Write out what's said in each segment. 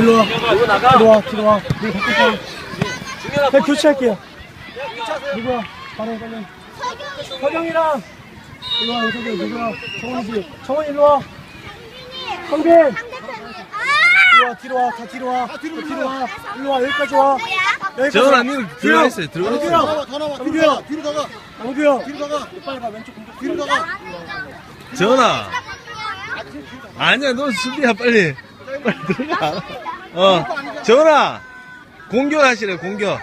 일로 와. 일로 나가. 일로 와. 뒤로 와. 우리 바꿀까? 그냥 교체할게요. 누구야? 바로 빨리. 서경이랑 일로 와. 서경 누구야? 정원이지. 정원 일로 와. 성빈. 뒤로 와. 뒤로 와. 다 뒤로 와. 다 뒤로, 뒤로 와. 일로 와. 여기까지 와. 정원아, 와. 니는 들어가 있어요, 들어가 있어요. 형. 더 나와, 영규 형. 뒤로 나가, 영규 형. 뒤로 나가, 빨리 가. 왼쪽 공격. 뒤로 나가. 전아. 아니야, 너 수비야, 빨리. 빨리 들어가. 어. 전아. 공격 하시래, 공격.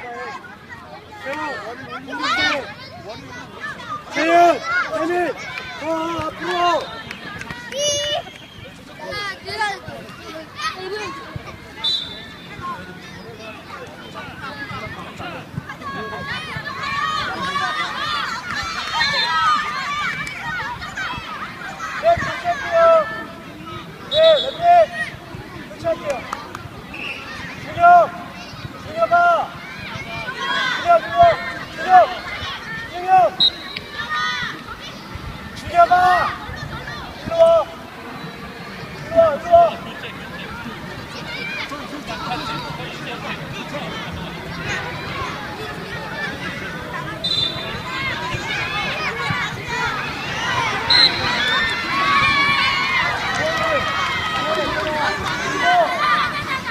재현. 재민. 와. 앞으로. 네, 교체할게요. 네, 렛츠 교체할게요. 준혁, 준혁아. 준혁, 준혁, 준혁, 준혁. 준혁아. 일로 와. 일로 와, 일로 와.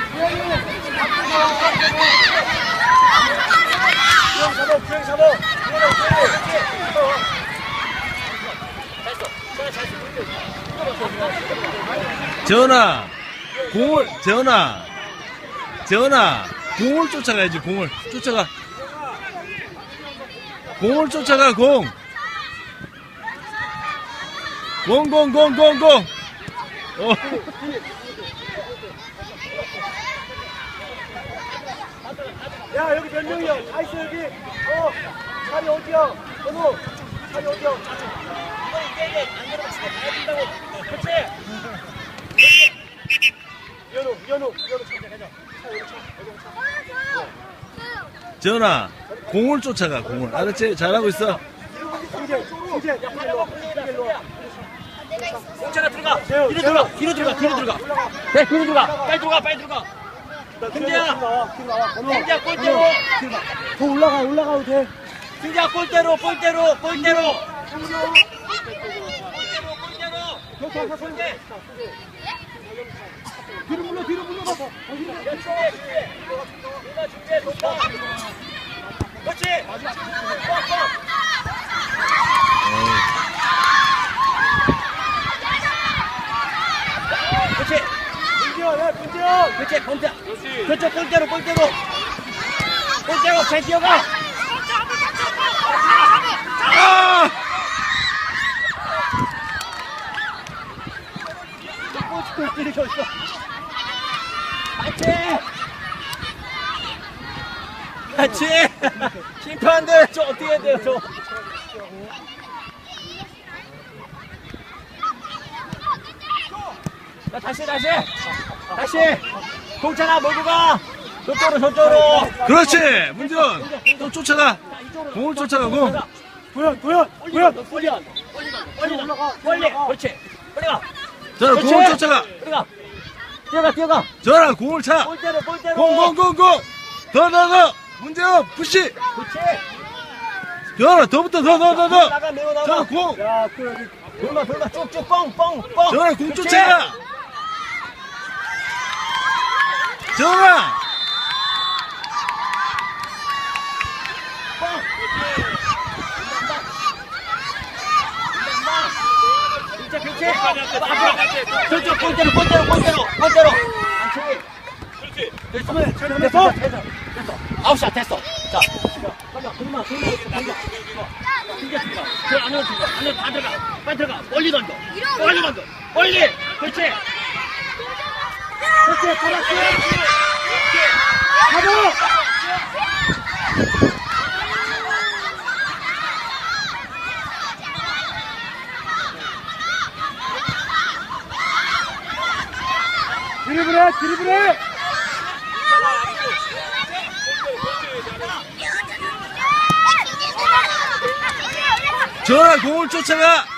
주영 잡아, 주영 잡아. 주영아, 주영. 전아. 공을, 전아. 전아. 공을 쫓아가야지, 공을. 쫓아가. 공을 쫓아가, 공. 공, 공, 공, 공, 공. 어. 야, 여기 몇 명이야? 다 있어, 여기. 어, 자리 어디야? 번호. 자리 어디야? 이거 이게 안 들어가시게 가야 된다고. 그치? 연우, 연우, 연우 찾자, 가자. 차, 여기 차, 여기 차. 전아. 공을 쫓아가, 공을. 알았지? 잘하고 있어. 야, 빨리 와, 와. 공차가 들어가. 재현, 뒤로 들어가. 뒤로 들어가. 뒤로 들어가. 올라가. 네, 뒤로 들어가. 빨리 들어가. 빨리 들어가. 나 승재야. 승재야, 골대로. 더 올라가, 올라가도 돼. 승자 골대로, 골대로, 골대로. 골대로, 골대로. 골대. 뒤로 물러, 뒤로 물러봐. 누가 준비해, 동방. 그렇지. 그렇지. 민지 야, 야, 민지야. 그렇지. 골대. 그렇죠. 골대로, 골대로. 골대로 잘 뛰어가. 아! 골 때리고 있어. 같이. 같이. 심판들 저 어떻게 해야 돼요, 저. 자, 다시, 다시. 다시. 동찬아, 몰고 가. 저쪽으로, 저쪽으로. 그렇지! 문전! 또 쫓아가! 공을 쫓아가, 공! 도현, 도현, 도현. 빨리 가. 빨리 가. 빨리. 그렇지. 빨리 가. 그렇지. 공을 쫓아가! 빨리 가. 뛰어가, 뛰어가. 전아, 공을 차! 골대로, 골대로. 공, 공, 공, 공! 더, 더, 더! 문제없! 푸시! 그렇지. 전아, 더부터, 더, 더, 더, 더! 나가, 매워 나가. 전아, 공! 야, 그 여기. 돌마, 돌마, 쭉쭉, 뻥, 뻥, 뻥. 전아, 공. 쫓아가! 그렇지. 앞으로. 저쪽, 골대로, 골대로, 골대로, 골대로. 그렇지. 됐어, 됐어, 됐어. 됐어. 아홉 샷 됐어. 자, 가자, 돌마, 돌마, 돌마. 진짜. 저 안으로 들어가. 안으로 다 들어가. 빨리 들어가. 멀리 던져. 멀리 던져. 멀리. 그렇지. 그렇지. 가자. 드리블해, 드리블해. 전아, 공을 쫓아가!